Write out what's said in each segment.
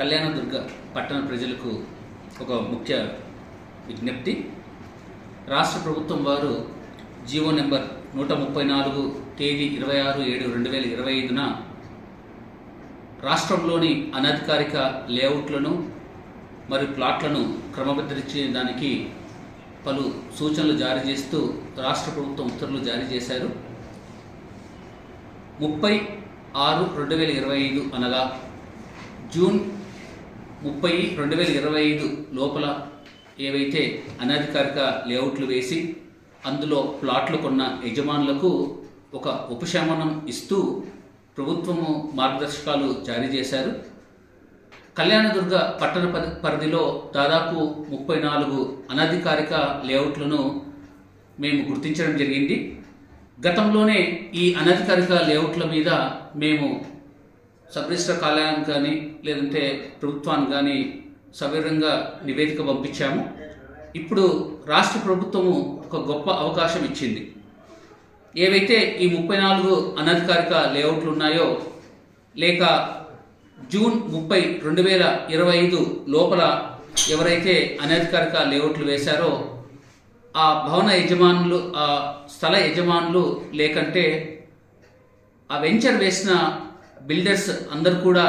కళ్యాణదుర్గ పట్టణ ప్రజలకు ఒక ముఖ్య విజ్ఞప్తి. రాష్ట్ర ప్రభుత్వం వారు జీవో నెంబర్ నూట ముప్పై నాలుగు తేదీ ఇరవై ఆరు ఏడు రెండు వేల ఇరవై ఐదున రాష్ట్రంలోని అనధికారిక లేఅవుట్లను మరియు ప్లాట్లను క్రమబద్ధరించడానికి పలు సూచనలు జారీ చేస్తూ రాష్ట్ర ప్రభుత్వం ఉత్తర్వులు జారీ చేశారు. ముప్పై ఆరు రెండు వేల ఇరవై ఐదు అనగా జూన్ ముప్పై రెండు వేల ఇరవై ఐదు లోపల ఏవైతే అనధికారిక లేఅవుట్లు వేసి అందులో ప్లాట్లు కొన్న యజమానులకు ఒక ఉపశమనం ఇస్తూ ప్రభుత్వము మార్గదర్శకాలు జారీ చేశారు. కళ్యాణదుర్గ పట్టణ పరి- పరిధిలో దాదాపు ముప్పై నాలుగు అనధికారిక లేఅవుట్లను మేము గుర్తించడం జరిగింది. గతంలోనే ఈ అనధికారిక లేఅవుట్ల మీద మేము సబ్ రిజిస్టర్ కానీ లేదంటే ప్రభుత్వానికి కానీ సవివరంగా నివేదిక పంపించాము. ఇప్పుడు రాష్ట్ర ప్రభుత్వము ఒక గొప్ప అవకాశం ఇచ్చింది. ఏవైతే ఈ ముప్పై నాలుగు అనధికారిక లేఅవుట్లు ఉన్నాయో లేక జూన్ ముప్పై రెండు వేల ఇరవై ఐదు లోపల ఎవరైతే అనధికారిక లేఅవుట్లు వేశారో ఆ భవన యజమానులు ఆ స్థల యజమానులు లేకంటే ఆ వెంచర్ వేసిన బిల్డర్స్ అందరూ కూడా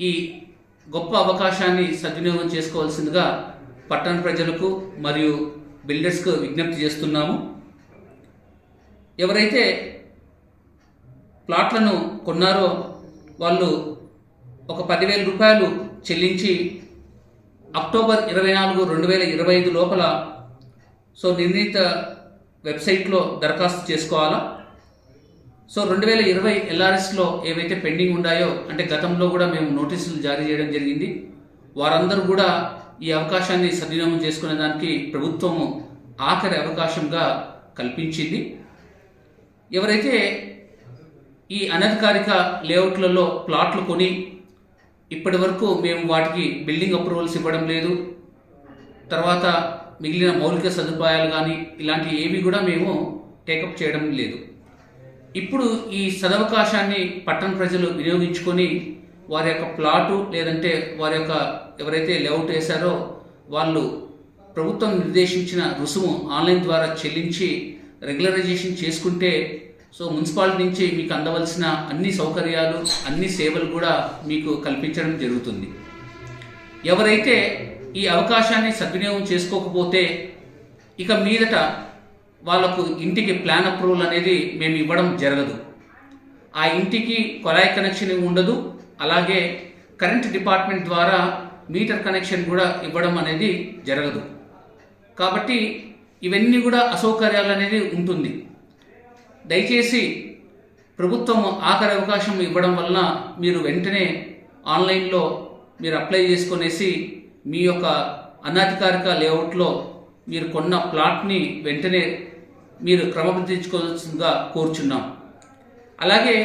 ఈ గొప్ప అవకాశాన్ని సద్వినియోగం చేసుకోవాల్సిందిగా పట్టణ ప్రజలకు మరియు బిల్డర్స్కు విజ్ఞప్తి చేస్తున్నాము. ఎవరైతే ప్లాట్లను కొన్నారో వాళ్ళు ఒక పదివేల రూపాయలు చెల్లించి అక్టోబర్ ఇరవై నాలుగు రెండు వేల ఇరవై ఐదు లోపల సో నిర్ణీత వెబ్సైట్లో దరఖాస్తు చేసుకోవాలా? సో రెండు వేల ఇరవై ఎల్ఆర్ఎస్లో ఏవైతే పెండింగ్ ఉన్నాయో అంటే గతంలో కూడా మేము నోటీసులు జారీ చేయడం జరిగింది. వారందరూ కూడా ఈ అవకాశాన్ని సద్వినియోగం చేసుకునే దానికి ప్రభుత్వము ఆఖరి అవకాశంగా కల్పించింది. ఎవరైతే ఈ అనధికారిక లేఅవుట్లలో ప్లాట్లు కొని ఇప్పటి వరకు మేము వాటికి బిల్డింగ్ అప్రూవల్స్ ఇవ్వడం లేదు. తర్వాత మిగిలిన మౌలిక సదుపాయాలు కానీ ఇలాంటి ఏవి కూడా మేము టేకప్ చేయడం లేదు. ఇప్పుడు ఈ సదవకాశాన్ని పట్టణ ప్రజలు వినియోగించుకొని వారి యొక్క ప్లాటు లేదంటే వారి యొక్క ఎవరైతే లేఅవుట్ వేశారో వాళ్ళు ప్రభుత్వం నిర్దేశించిన రుసుము ఆన్లైన్ ద్వారా చెల్లించి రెగ్యులరైజేషన్ చేసుకుంటే సో మున్సిపాలిటీ నుంచి మీకు అందవలసిన అన్ని సౌకర్యాలు అన్ని సేవలు కూడా మీకు కల్పించడం జరుగుతుంది. ఎవరైతే ఈ అవకాశాన్ని సద్వినియోగం చేసుకోకపోతే ఇక మీదట వాళ్ళకు ఇంటికి ప్లాన్ అప్రూవల్ అనేది మేము ఇవ్వడం జరగదు. ఆ ఇంటికి కొలాయి కనెక్షన్ ఉండదు. అలాగే కరెంట్ డిపార్ట్మెంట్ ద్వారా మీటర్ కనెక్షన్ కూడా ఇవ్వడం అనేది జరగదు. కాబట్టి ఇవన్నీ కూడా అసౌకర్యాలు అనేది ఉంటుంది. దయచేసి ప్రభుత్వం ఆఖరి అవకాశం ఇవ్వడం వలన మీరు వెంటనే ఆన్లైన్లో మీరు అప్లై చేసుకునేసి మీ యొక్క అనధికారిక లేఅవుట్లో మీరు కొన్న ప్లాట్ని వెంటనే మీరు క్రమబద్ధీకరించుకోవాల్సిందిగా కోరుచున్నాం. అలాగే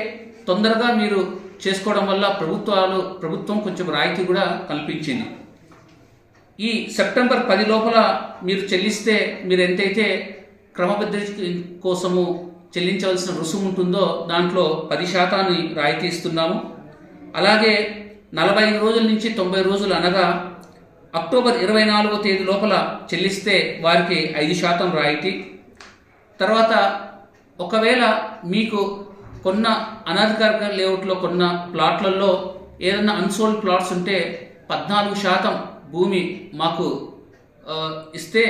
తొందరగా మీరు చేసుకోవడం వల్ల ప్రభుత్వాలు ప్రభుత్వం కొంచెం రాయితీ కూడా కల్పించింది. ఈ సెప్టెంబర్ పది లోపల మీరు చెల్లిస్తే మీరు ఎంతైతే క్రమబద్ధ కోసము చెల్లించవలసిన రుసుము ఉంటుందో దాంట్లో పది శాతాన్ని రాయితీ ఇస్తున్నాము. అలాగే నలభై ఐదు రోజుల నుంచి తొంభై రోజులు అనగా అక్టోబర్ ఇరవై నాలుగో తేదీ లోపల చెల్లిస్తే వారికి ఐదు శాతం రాయితీ. తర్వాత ఒకవేళ మీకు కొన్న అనధికారిక లేఅవుట్లో కొన్న ప్లాట్లలో ఏదైనా అన్సోల్డ్ ప్లాట్స్ ఉంటే పద్నాలుగు శాతం భూమి మాకు ఇస్తే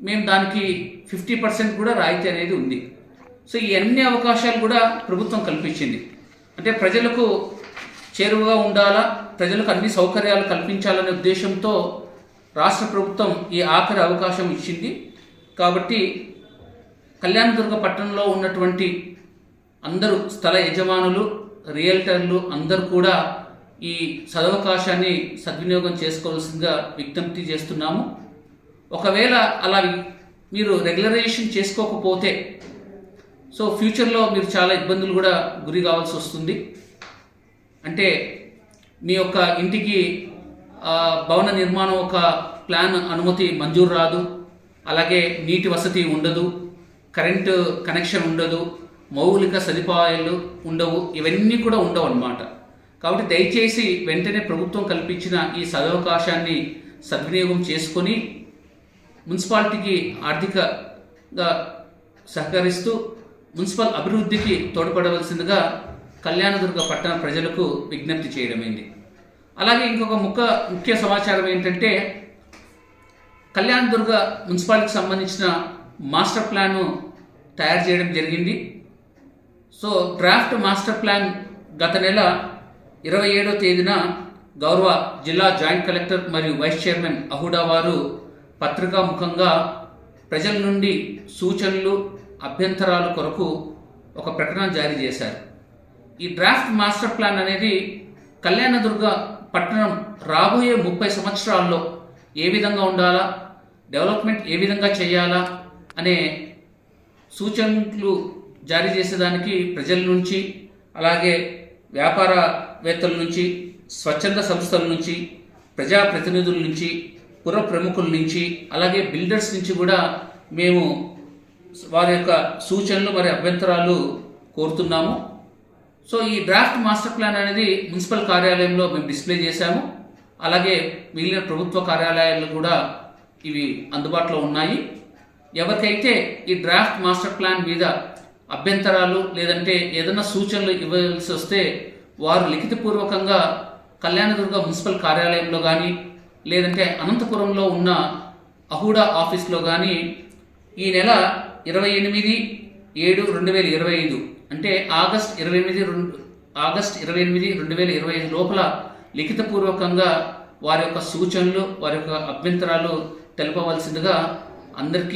మేము దానికి ఫిఫ్టీ పర్సెంట్ కూడా రాయితీ అనేది ఉంది. సో ఈ అన్ని అవకాశాలు కూడా ప్రభుత్వం కల్పించింది. అంటే ప్రజలకు చేరువగా ఉండాలా? ప్రజలకు అన్ని సౌకర్యాలు కల్పించాలనే ఉద్దేశంతో రాష్ట్ర ప్రభుత్వం ఈ ఆఖరి అవకాశం ఇచ్చింది. కాబట్టి కళ్యాణదుర్గ పట్టణంలో ఉన్నటువంటి అందరూ స్థల యజమానులు రియల్టర్లు అందరూ కూడా ఈ సదవకాశాన్ని సద్వినియోగం చేసుకోవాల్సిందిగా విజ్ఞప్తి చేస్తున్నాము. ఒకవేళ అలా మీరు రెగ్యులరైజేషన్ చేసుకోకపోతే సో ఫ్యూచర్లో మీరు చాలా ఇబ్బందులు కూడా గురి కావాల్సి వస్తుంది. అంటే మీ యొక్క ఇంటికి భవన నిర్మాణం ఒక ప్లాన్ అనుమతి మంజూరు రాదు. అలాగే నీటి వసతి ఉండదు. కరెంటు కనెక్షన్ ఉండదు. మౌలిక సదుపాయాలు ఉండవు. ఇవన్నీ కూడా ఉండవు అన్నమాట. కాబట్టి దయచేసి వెంటనే ప్రభుత్వం కల్పించిన ఈ సదవకాశాన్ని సద్వినియోగం చేసుకొని మున్సిపాలిటీకి ఆర్థికంగా సహకరిస్తూ మున్సిపల్ అభివృద్ధికి తోడ్పడవలసిందిగా కళ్యాణదుర్గ పట్టణ ప్రజలకు విజ్ఞప్తి చేయడమైంది. అలాగే ఇంకొక ముఖ్య ముఖ్య సమాచారం ఏంటంటే కళ్యాణదుర్గ మున్సిపాలిటీకి సంబంధించిన మాస్టర్ ప్లాన్ను తయారు చేయడం జరిగింది. సో డ్రాఫ్ట్ మాస్టర్ ప్లాన్ గత నెల ఇరవై ఏడో తేదీన గౌరవ జిల్లా జాయింట్ కలెక్టర్ మరియు వైస్ చైర్మన్ అహుడా వారు పత్రికా ముఖంగా ప్రజల నుండి సూచనలు అభ్యంతరాల కొరకు ఒక ప్రకటన జారీ చేశారు. ఈ డ్రాఫ్ట్ మాస్టర్ ప్లాన్ అనేది కళ్యాణదుర్గ పట్టణం రాబోయే ముప్పై సంవత్సరాల్లో ఏ విధంగా ఉండాలా? డెవలప్మెంట్ ఏ విధంగా చేయాలా? అనే సూచనలు జారీ చేసేదానికి ప్రజల నుంచి అలాగే వ్యాపారవేత్తల నుంచి స్వచ్ఛంద సంస్థల నుంచి ప్రజాప్రతినిధుల నుంచి పుర ప్రముఖుల నుంచి అలాగే బిల్డర్స్ నుంచి కూడా మేము వారి యొక్క సూచనలు మరి అభ్యంతరాలు కోరుతున్నాము. సో ఈ డ్రాఫ్ట్ మాస్టర్ ప్లాన్ అనేది మున్సిపల్ కార్యాలయంలో మేము డిస్ప్లే చేశాము. అలాగే మిగిలిన ప్రభుత్వ కార్యాలయాలు కూడా ఇవి అందుబాటులో ఉన్నాయి. ఎవరికైతే ఈ డ్రాఫ్ట్ మాస్టర్ ప్లాన్ మీద అభ్యంతరాలు లేదంటే ఏదైనా సూచనలు ఇవ్వాల్సి వస్తే వారు లిఖితపూర్వకంగా కళ్యాణదుర్గ మున్సిపల్ కార్యాలయంలో కానీ లేదంటే అనంతపురంలో ఉన్న అహూడా ఆఫీస్లో కానీ ఈ నెల ఇరవై ఎనిమిది ఏడు రెండు వేల ఇరవై ఐదు. అంటే ఆగస్ట్ ఇరవై ఎనిమిది రెండు ఆగస్ట్ ఇరవై ఎనిమిది రెండు వేల ఇరవై ఐదు లోపల లిఖితపూర్వకంగా వారి యొక్క సూచనలు వారి యొక్క అభ్యంతరాలు తెలపవలసిందిగా అందరికీ